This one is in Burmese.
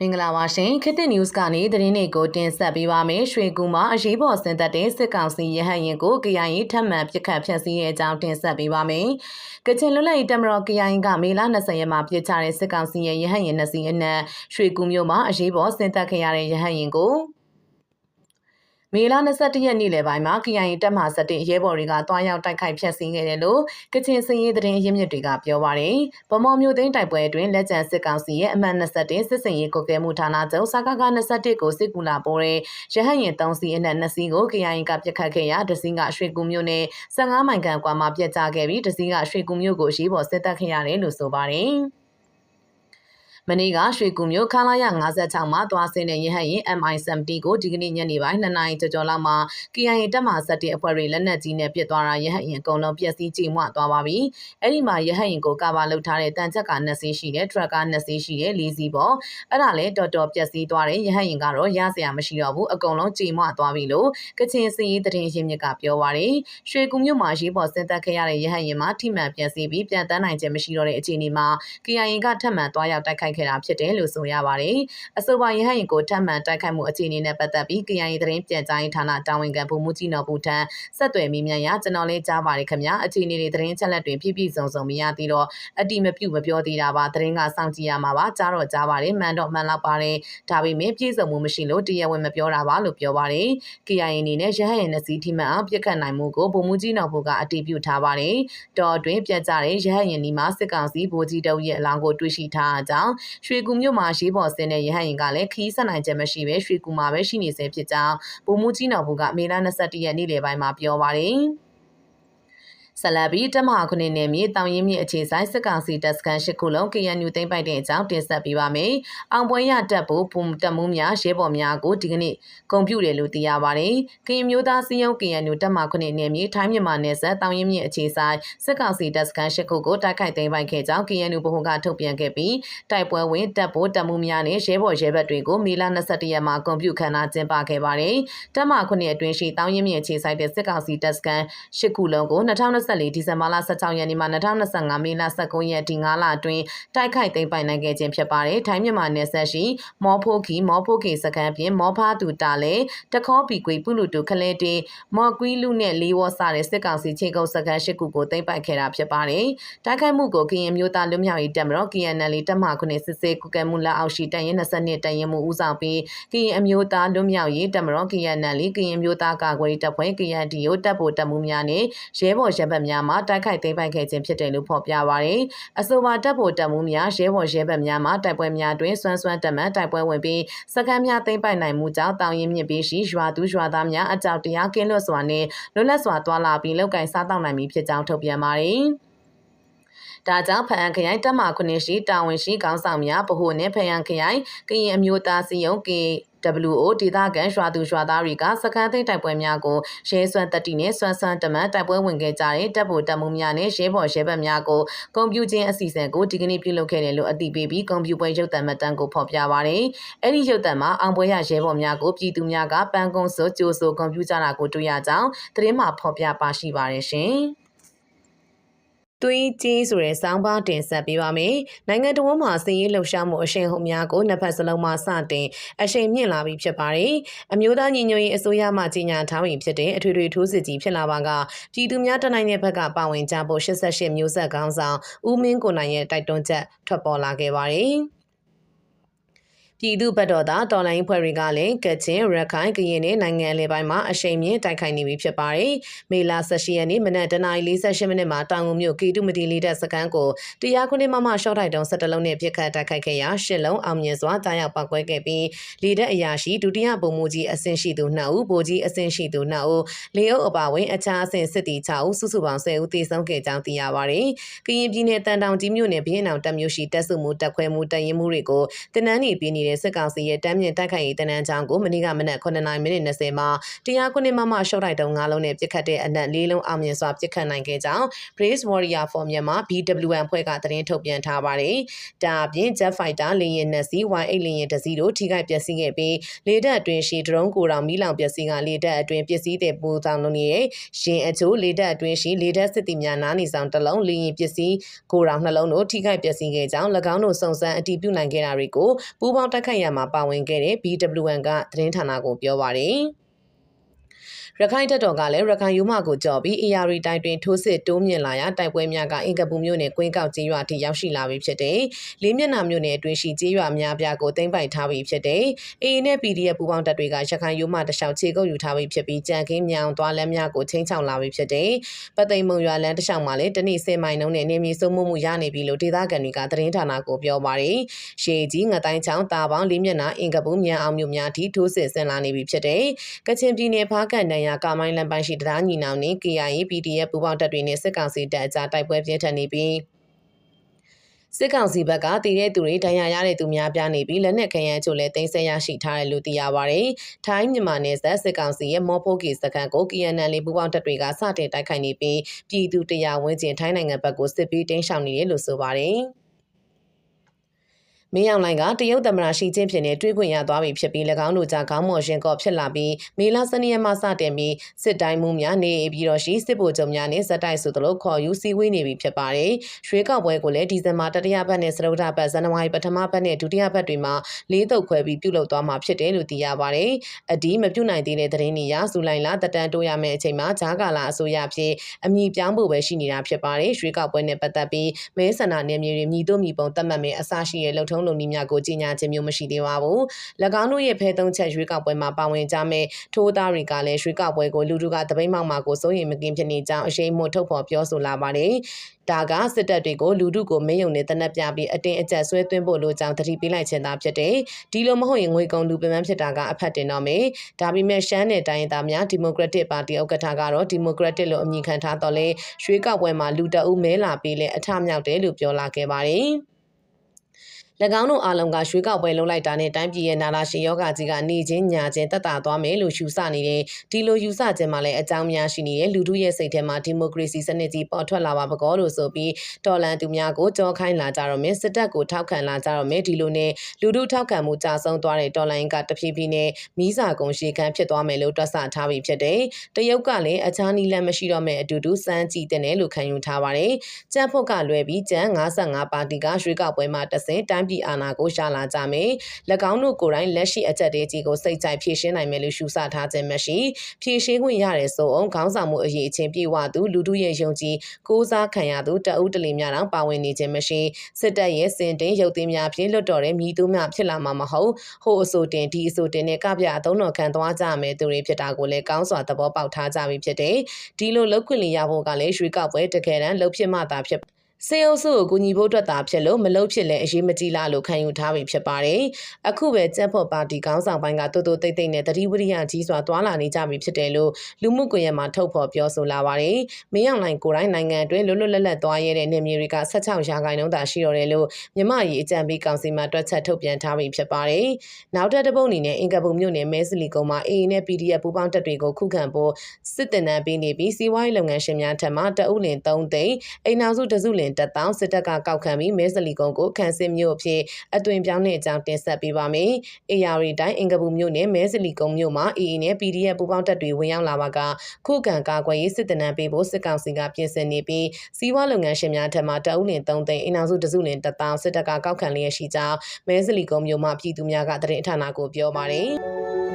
မင်္ဂလာပါရှင်ခေတ်သစ် news ကနေသတင်းတွေကိုတင်ဆက်ပေးပါမယ်ရွှေကူမှာအရေးပေါ်ဆင်သက်တဲ့စစ်ကောင်စီရဟတ်ရင်ကို KIA ထပ်မံပြစ်ခတ်ဖျက်ဆီးရဲ့အကြောင်းတင်ဆက်ပေးပါမယ်ကချင်လွတ်လပ်ရေးတပ်မတော် KIA ကမေလ20ရက်မှာပြစ်ချတဲ့စစ်ကောင်စီရဲ့ရဟတ်ရင်နှစ်စီးအနက်ရွှေကူမြို့မှာအရေးပေါ်ဆင်သက်ခဲ့ရတဲ့ရဟတ်ရင်ကို မေလ22ရက်နေ့လယ်ပိုင်းမှာ KIA တပ်မဟာ7ရဲဘော်တွေကတွားရောက်တိုက်ခိုက်ဖျက်ဆီးခဲ့တယ်လို့ကချင်စည်ရေးသတင်းရင်းမြစ်တွေကပြောပါရယ်။ဗမော်မျိုးသိန်းတိုက်ပွဲအတွင်းလက်ကျန်စစ်ကောင်စီရဲ့အမှတ်21စစ်စင်ရေးကုကဲမှုဌာနချုပ်စကက21ကိုစစ်ကူလာပိုးတဲ့ရဟတ်ရင်3စီးအနက်2စီးကို KIA ကပြစ်ခတ်ခဲ့ရာတစီးကရွှေကူမျိုးနဲ့15မိုင်ခန့်ကွာမှာပြက်ကျခဲ့ပြီးတစီးကရွှေကူမျိုးကိုရေးပေါ်စစ်တပ်ခဲ့ရတယ်လို့ဆိုပါရယ်။ မနေ့ကရွှေကူမြို့ခလာရ56မှာသွားဆင်းတဲ့ရဟတ်ရင် MI70 ကိုဒီကနေ့ညနေပိုင်း2နာရီကျော်ကျော်လောက်မှာ KIA တပ်မ7အဖွဲ့တွေလက်နက်ကြီးနဲ့ပစ်သွားတာရဟတ်ရင်အကုန်လုံးပျက်စီးကြေမွသွားပါပြီ။အဲ့ဒီမှာရဟတ်ရင်ကိုကာဗာလုပ်ထားတဲ့တန်ချက်က2စီးရှိတယ်ထရက်ကာ2စီးရှိတယ်4စီးပေါ့။အဲ့ဒါလည်းတော်တော်ပျက်စီးသွားတယ်ရဟတ်ရင်ကတော့ရစရာမရှိတော့ဘူးအကုန်လုံးကြေမွသွားပြီလို့ကချင်စည်ရေးတရင်ရင်းမြစ်ကပြောပါရယ်။ရွှေကူမြို့မှာရေးပေါ်ဆင်းသက်ခဲ့ရတဲ့ရဟတ်ရင်မှာထိမှန်ပျက်စီးပြီးပြန်တန်းနိုင်ခြင်းမရှိတော့တဲ့အခြေအနေမှာ KIA ကထပ်မံသွားရောက်တိုက်ခိုက်ခဲ့တာဖြစ်တယ်လို့ဆိုရပါတယ်။အဆိုပါရဟရင်ကိုထပ်မံတိုက်ခိုက်မှုအခြေအနေနဲ့ပတ်သက်ပြီး KIA သတင်းပြန်ကြားရေးဌာနတာဝန်ခံဗိုလ်မှူးကြီးနော်ဘူထံဆက်သွယ်မိမြန်ရကျွန်တော်လေးကြားပါတယ်ခင်ဗျာ။အခြေအနေတွေသတင်းချက်လက်တွေပြည့်ပြည့်စုံစုံမရသေးတော့အတိမပြုတ်မပြောသေးတာပါသတင်းကစောင့်ကြည့်ရမှာပါကြားတော့ကြားပါတယ်မှန်တော့မှန်လောက်ပါတယ်ဒါပေမဲ့ပြည့်စုံမှုမရှိလို့တရားဝင်မပြောတာပါလို့ပြောပါတယ် KIA အနေနဲ့ရဟရင်နှစ်စီးထိမှန်အောင်ပြစ်ခတ်နိုင်မှုကိုဗိုလ်မှူးကြီးနော်ဘူကအတည်ပြုထားပါတယ်တော်အတွင်းပြတ်ကြတဲ့ရဟရင်ဒီမှာစစ်ကောင်စီဗိုလ်ကြီးတုပ်ရဲ့အလောင်းကိုတွေ့ရှိထားကြောင်းရွှေကူမြို့မှာရေးပေါ်ဆင်းတဲ့ရဟတ်ရင်ကလည်းခီးဆက်နိုင်ချက်မရှိပဲရွှေကူမှာပဲရှိနေစေဖြစ်ကြောင်းဗိုလ်မှူးကြီးနော်ဘူးကမေလ21ရက်နေ့လယ်ပိုင်းမှာပြောပါတယ်။ ဆလဘီတမဟာခုနှစ်နယ်မြေတောင်ရင်မြေအခြေဆိုင်စစ်ကောင်စီတပ်စခန်း၈ခုလုံး KNU သိမ်းပိုက်တဲ့အကြောင်းတင်ဆက်ပေးပါမယ်။အောင်ပွဲရတပ်ဖို့ပုံတက်မှုများရဲဘော်များကိုဒီကနေ့ဂုံပြူတယ်လို့သိရပါတယ်။ကရင်မျိုးသားစီယုံ KNU တပ်မဟာခုနှစ်နယ်မြေထိုင်းမြန်မာနယ်စပ်တောင်ရင်မြေအခြေဆိုင်စစ်ကောင်စီတပ်စခန်း၈ခုကိုတိုက်ခိုက်သိမ်းပိုက်ခဲ့ကြောင်း KNU ဗဟိုကထုတ်ပြန်ခဲ့ပြီးတိုက်ပွဲဝင်တပ်ဖို့တက်မှုများနဲ့ရဲဘော်ရဲဘက်တွေကိုမေလ22ရက်မှာဂုံပြူခန္ဓာကျင်းပခဲ့ပါတယ်။တပ်မဟာခုနှစ်အတွင်းရှိတောင်ရင်မြေအခြေဆိုင်တဲ့စစ်ကောင်စီတပ်စခန်း၈ခုလုံးကို2020 2024ဒီဇင်ဘာလ16ရက်နေ့မှ2025မေလ19ရက်ဒီ9လအတွင်းတိုက်ခိုက်သိမ်းပိုင်နိုင်ခဲ့ခြင်းဖြစ်ပါတယ်။ထိုင်းမြန်မာနယ်စပ်ရှိမောဖိုခီမောဖိုကေစခန်းပြင်မောဖာတူတာလေတခေါပီကွေပုလူတူခလဲတေမော်ကွီလူနဲ့လေးဝစတဲ့စစ်ကောင်စီချင်းကုန်းစခန်းရှိခုကိုသိမ်းပိုက်ခဲ့တာဖြစ်ပါတယ်။တိုက်ခိုက်မှုကိုကရင်မျိုးသားလူမျိုးရေးတပ်မတော် KNL တပ်မှခုနှစ်စစ်စေးကုကဲမှုလက်အောက်ရှိတန်ရင်22တန်ရင်မှုဦးဆောင်ပြီးကရင်အမျိုးသားလူမျိုးရေးတပ်မတော် KNL ကရင်မျိုးသားကာကွယ်တပ်ဖွဲ့ KNDO တပ်ဖို့တပ်မှုများနဲ့ရဲဘော်ရဲဘက်များမှတိုက်ခိုက်သိမ်းပိုက်ခဲ့ခြင်းဖြစ်တယ်လို့ဖော်ပြပါရယ်အဆိုပါတပ်ဖို့တပ်မှုများရဲဘော်ရဲဘက်များမှတိုက်ပွဲများတွင်စွမ်းစွမ်းတမန်တိုက်ပွဲဝင်ပြီးစကမ်းများသိမ်းပိုက်နိုင်မှုကြောင့်တောင်ရင်မြစ်ပြီးရှိရွာသူရွာသားများအကြောက်တရားကင်းလွတ်စွာနဲ့လွတ်လပ်စွာတွာလာပြီးလောက်ကင်စားတောက်နိုင်ပြီဖြစ်ကြောင်းထုတ်ပြန်ပါရယ်ဒါကြောင့်ဖအံခရိုင်တက်မခုနှစ်ရှိတာဝန်ရှိခေါင်းဆောင်များဗဟိုနဲ့ဖအံခရိုင်ကရင်အမျိုးသားစီယုံ K WO ဒေသခံရွာသူရွာသားတွေကစကန်းသိမ်းတိုက်ပွဲများကိုရဲစွမ်းတက်တီနဲ့စွမ်းစွမ်းတမန်တိုက်ပွဲဝင်ခဲ့ကြတဲ့တပ်ဖို့တပ်မှုများနဲ့ရဲဘော်ရဲဘက်များကိုကွန်ပျူခြင်းအစီအစဉ်ကိုဒီကနေ့ပြုလုပ်ခဲ့တယ်လို့အသိပေးပြီးကွန်ပျူပွဲရုပ်သံမှတ်တမ်းကိုဖော်ပြပါရယ်။အဲ့ဒီရုပ်သံမှာအောင်ပွဲရရဲဘော်များကိုပြည်သူများကပန်းကုန်းစိုးကြိုးဆိုကွန်ပျူတာတာကိုတွေ့ရကြောင်းသတင်းမှာဖော်ပြပါရှိပါတယ်ရှင်။ သွေးကြီးဆိုတဲ့စောင်းပါတင်ဆက်ပေးပါမယ်။နိုင်ငံတော်မှာစည်ရေးလှုပ်ရှားမှုအရှိန်ဟုန်များကိုနှစ်ဖက်စလုံးမှာစတင်အရှိန်မြင့်လာပြီးဖြစ်ပါတယ်။အမျိုးသားညီညွတ်ရေးအစိုးရမှကြီးညာထားပြီးဖြစ်တဲ့အထွေထွေထိုးစစ်ကြီးဖြစ်လာပါကပြည်သူများတနိုင်တဲ့ဘက်ကပါဝင်ကြဖို့88မျိုးဆက်ခေါင်းဆောင်ဦးမင်းကိုနိုင်ရဲ့တိုက်တွန်းချက်ထွက်ပေါ်လာခဲ့ပါတယ်။ ပြည်သူဘက်တော်သားတော်လိုင်းဖွဲ့တွေကလည်းကချင်ရခိုင်ကရင်နဲ့နိုင်ငံလေပိုင်းမှာအရှိန်မြင့်တိုက်ခိုက်နေပြီဖြစ်ပါတယ်။မေလ18ရက်နေ့မနက်09:48မိနစ်မှာတောင်ငုံမြို့ကီတုမတီလီတက်စကန်ကိုတရားခုနှစ်မမရှော့တိုက်တုံး17လုံးနဲ့ပြစ်ခတ်တိုက်ခိုက်ခဲ့ရာ10လုံးအောင်မြင်စွာကြားရောက်ပောက်ကွဲခဲ့ပြီးလီတက်အရာရှိဒုတိယဗိုလ်မှူးကြီးအဆင့်ရှိသူ2ဦးဗိုလ်ကြီးအဆင့်ရှိသူ2ဦးလေအုပ်အပါဝင်အခြားအဆင့်စစ်တီ6ဦးစုစုပေါင်း10ဦးသေဆုံးခဲ့ကြောင်းသိရပါတယ်။ကရင်ပြည်နယ်တန်တောင်ကြီးမြို့နယ်ဘင်းအောင်တပ်မျိုးရှိတပ်စုမှုတပ်ခွဲမှုတပ်ရင်းမှုတွေကိုတင်နန်းနေပြည်နယ်နေတဲ့စစ်ကောင်စီရဲ့တမ်းမြင့်တိုက်ခိုက်ရေးတနန်းချောင်းကိုမနေ့ကမနက်9:20မိနစ်20မှာတရားခုနှစ်မမရှော့တိုက်တုံး၅လုံးနဲ့ပြစ်ခတ်တဲ့အနက်၄လုံးအောင်မြင်စွာပြစ်ခတ်နိုင်ခဲ့ကြောင်း Brace Warrior for Myanmar BWN ဖွဲ့ကသတင်းထုတ်ပြန်ထားပါတယ်။ဒါအပြင် Jet Fighter လေယာဉ်နှစ်စီး Y8 လေယာဉ်တစ်စီးတို့ထိခိုက်ပျက်စီးခဲ့ပြီးလေတပ်အတွင်းရှိဒရုန်းကိုတောင်မီးလောင်ပျက်စီးကလေတပ်အတွင်းပစ္စည်းတွေပူဆောင်လုပ်နေတဲ့ရင်အချို့လေတပ်အတွင်းရှိလေတပ်စစ်တီများနားနေဆောင်တစ်လုံးလေယာဉ်ပစ္စည်းကိုတောင်နှလုံးတို့ထိခိုက်ပျက်စီးခဲ့ကြောင်း၎င်းတို့စုံစမ်းအတည်ပြုနိုင်ခဲ့တာတွေကိုပူးပေါင်းတက်ခတ်ရမှာပါဝင်ခဲ့တဲ့ BWN ကသတင်းဌာနကို ပြောပါတယ်။ ရခိုင်တပ်တော်ကလည်းရခိုင်ယူမကိုကြော်ပြီး AR တိုင်းတွင်ထိုးစစ်တိုးမြင့်လာရာတိုက်ပွဲများကအင်ကပူမြို့နယ်ကွင်းကောက်ကျေးရွာထိရောက်ရှိလာပြီဖြစ်တဲ့လေးမျက်နှာမြို့နယ်အတွင်းရှိကျေးရွာများပြားကိုသိမ်းပိုက်ထားပြီဖြစ်တဲ့ AA နဲ့ PDF ပူးပေါင်းတပ်တွေကရခိုင်ယူမတခြားခြေကုပ်ယူထားပြီဖြစ်ပြီးကြံခင်းမြောင်သွားလမ်းများကိုချင်းချောင်လာပြီဖြစ်တဲ့ပသိမ်မုံရွာလမ်းတစ်လျှောက်မှာလည်းတနေ့10မိုင်နှုန်းနဲ့နေမြေစုံမှုမှုရနေပြီလို့ဒေသခံတွေကသတင်းဌာနကိုပြောပါတယ်။ရှေကြီးငတိုင်းချောင်းတာပေါင်းလေးမျက်နှာအင်ကပူမြန်အောင်မြို့များထိထိုးစစ်ဆင်လာနေပြီဖြစ်တဲ့ကချင်ပြည်နယ်ဖားကန်တန်ရကာမိုင်းလမ်းပိုင်းရှိတရားညီနောင်နှင့် KIA PDF ပူးပေါင်းတပ်တွေနဲ့စစ်ကောင်စီတပ်အကြားတိုက်ပွဲပြင်းထန်နေပြီးစစ်ကောင်စီဘက်ကတည်တဲ့သူတွေဒဏ်ရာရတဲ့သူများပြားနေပြီးလက်နက်ခဲယမ်းချို့လည်းတင်ဆက်ရရှိထားတယ်လို့သိရပါဗျ။ထိုင်းမြန်မာနယ်စပ်စစ်ကောင်စီရဲ့မော်ဖိုကီစခန်းကို KNL ပူးပေါင်းတပ်တွေကစတင်တိုက်ခိုက်နေပြီးပြည်သူတရားဝင်ကျင်ထိုင်းနိုင်ငံဘက်ကိုစစ်ပြီးတင်းရှောင်နေတယ်လို့ဆိုပါတယ်။ မင်းအောင်လှိုင်ကတရုတ်သမ္မတရှီကျင်းဖြစ်နေတွေးခွင့်ရသွားပြီဖြစ်ပြီး၎င်းတို့ကြားခေါင်းမော်ရှင်ကော့ဖြစ်လာပြီးမေလ12ရက်မှစတင်ပြီးစစ်တိုင်းမှုများနေပြီးတော့ရှိစစ်ဗိုလ်ချုပ်များနဲ့ဇက်တိုက်ဆိုသလိုခေါ်ယူစီဝေးနေပြီဖြစ်ပါတယ်။ရွှေကောက်ပွဲကိုလည်းဒီဇင်ဘာတတိယပတ်နဲ့စတုဒ္ဓပတ်ဇန်နဝါရီပထမပတ်နဲ့ဒုတိယပတ်တွေမှာလေးတုပ်ခွဲပြီးပြုလုပ်သွားမှာဖြစ်တယ်လို့သိရပါတယ်။အဒီမပြုတ်နိုင်သေးတဲ့သတင်းတွေရဇူလိုင်လတက်တန်းတိုးရမယ့်အချိန်မှာဂျာကာလာအစိုးရဖြစ်အမည်ပြောင်းဖို့ပဲရှိနေတာဖြစ်ပါတယ်။ရွှေကောက်ပွဲနဲ့ပတ်သက်ပြီးမဲဆန္ဒနယ်မြေတွေမြည်တို့မြည်ပုံတတ်မှတ်မယ်အစရှိရဲ့လှုပ်ထုံးလုံနည်းများကိုကြီးညာခြင်းမျိုးမရှိသေးပါဘူး။၎င်းတို့ရဲ့ဖဲသုံးချက်ရွေးကောက်ပွဲမှာပါဝင်ကြမဲ့ထိုးသားတွေကလည်းရွေးကောက်ပွဲကိုလူထုကတပိတ်မောက်မှာကိုစိုးရိမ်မကင်းဖြစ်နေကြောင်းအရှိန်မှုထုတ်ဖော်ပြောဆိုလာပါတယ်။ဒါကစစ်တပ်တွေကိုလူထုကိုမင်းယုံနဲ့တနက်ပြပြီးအတင်းအကျပ်ဆွဲသွင်းဖို့လိုကြောင်းတတိပေးလိုက်ခြင်းသာဖြစ်တယ်။ဒီလိုမဟုတ်ရင်ငွေကုန်လူပင်ပန်းဖြစ်တာကအဖက်တင်တော့မယ်။ဒါပေမဲ့ရှမ်းနယ်တိုင်းရင်းသားများဒီမိုကရက်တစ်ပါတီဥက္ကဋ္ဌကတော့ဒီမိုကရက်တစ်လို့အမည်ခံထားတော့လေရွှေကောက်ပွဲမှာလူတအုပ်မဲလာပြီးလဲအထမြောက်တယ်လို့ပြောလာခဲ့ပါတယ်။၎ င်းတို့အားလုံးကရွှေကောက်ပွဲလုံးလိုက်တာနဲ့တိုင်းပြည်ရဲ့နာလာရှင်ယောဂကြီးကနေချင်းညာချင်းတက်တာသွားမယ်လို့ယူဆနေတယ်ဒီလိုယူဆခြင်းမှာလည်းအကြောင်းများရှိနေတယ်လူထုရဲ့စိတ်ထဲမှာဒီမိုကရေစီစနစ်ကြီးပေါ်ထွက်လာပါပကောလို့ဆိုပြီးတော်လန်သူများကိုကြောခိုင်းလာကြတော့မယ်စစ်တပ်ကိုထောက်ခံလာကြတော့မယ်ဒီလိုနဲ့လူထုထောက်ခံမှုကြာဆုံးသွားတဲ့တော်လန်ကတဖြည်းဖြည်းနဲ့မီးစာကုန်ရှေခံဖြစ်သွားမယ်လို့တွက်ဆထားပြီးဖြစ်တယ်တရုတ်ကလည်းအခြားနီလန်မရှိတော့မဲ့အတူတူစမ်းကြည့်တဲ့လို့ခံယူထားပါတယ်ကြက်ဖို့ကလွဲပြီးကျန်း55ပါတီကရွှေကောက်ပွဲမှာတဆင်တိုင်းပြည်အာဏာကိုရှာလာကြမယ်။၎င်းတို့ကိုယ်တိုင်လက်ရှိအချက်တွေကြီးကိုစိတ်ကြိုက်ဖြည့်ရှင်းနိုင်မယ်လို့ရှုဆထားခြင်းမရှိ။ဖြည့်ရှင်းခွင့်ရတဲ့ဆိုအောင်ခေါင်းဆောင်မှုအရေးအချင်းပြေဝသူလူထုရဲ့ယုံကြည်ကိုးစားခံရသူတအုပ်တလီများတောင်ပါဝင်နေခြင်းမရှိစစ်တပ်ရဲ့စင်တင်ရုပ်သိမ်းများဖြင့်လွတ်တော်တဲ့မြည်သူများဖြစ်လာမှာမဟုတ်ဟိုအဆိုတင်ဒီအဆိုတင်နဲ့ကပြအသုံးတော်ခံသွားကြမယ်သူတွေဖြစ်တာကိုလည်းကောင်းစွာသဘောပေါက်ထားကြပြီဖြစ်တယ်။ဒီလိုလောက်ခွင့်လရဖို့ကလည်းရွှေကောက်ပွဲတကယ်တမ်းလှုပ်ဖြစ်မှသာဖြစ် စေအုပ်စုကိုကူညီဖို့အတွက်သာဖြစ်လို့မလုပ်ဖြစ်လဲအရေးမကြီးလားလို့ခံယူထားပြီးဖြစ်ပါတယ်။အခုပဲကျန်းဖို့ပါတီခေါင်းဆောင်ပိုင်းကတိုးတိုးတိတ်တိတ်နဲ့တတိဝရိယကြီးစွာတွာလာနေကြပြီဖြစ်တယ်လို့လူမှုကွန်ရက်မှာထုတ်ဖော်ပြောဆိုလာပါတယ်။မင်းအောင်လှိုင်ကိုယ်တိုင်နိုင်ငံအတွင်းလွတ်လွတ်လပ်လပ်သွားရတဲ့နေမြေတွေက16ရာခိုင်နှုန်းသာရှိတော့တယ်လို့မြမကြီးအကြံပေးကောင်စီမှတွက်ချက်ထုတ်ပြန်ထားပြီးဖြစ်ပါတယ်။နောက်ထပ်တစ်ပုတ်အနေနဲ့အင်ကပူမြို့နယ်မဲစလီကုန်းမှာ AA နဲ့ PDF ပူးပေါင်းတပ်တွေကိုခုခံဖို့စစ်တင်နန်းပေးနေပြီးစီးပွားရေးလုပ်ငန်းရှင်များထက်မှတအုပ်လင်3သိန်းအိမ်နောက်စုတစုလင်တက်တောင်းစစ်တပ်ကကောက်ခံပြီးမဲစလီကုန်းကိုခန့်စစ်မြို့အဖြစ်အသွင်ပြောင်းတဲ့အကြောင်းတင်ဆက်ပေးပါမယ်။ AR တိုင်းအင်ကပူမြို့နယ်မဲစလီကုန်းမြို့မှာ AA နဲ့ PDF ပူးပေါင်းတပ်တွေဝင်ရောက်လာပါကခုခံကာကွယ်ရေးစစ်တပ်နံပေးဖို့စစ်ကောင်စီကပြင်ဆင်နေပြီးစီးပွားလုပ်ငန်းရှင်များထက်မှတအုပ်လင်3သိန်းအိမ်နောက်စုတစုလင်တက်တောင်းစစ်တပ်ကကောက်ခံလျက်ရှိကြောင်းမဲစလီကုန်းမြို့မှာပြည်သူများကသတင်းဌာနကိုပြောပါတယ်။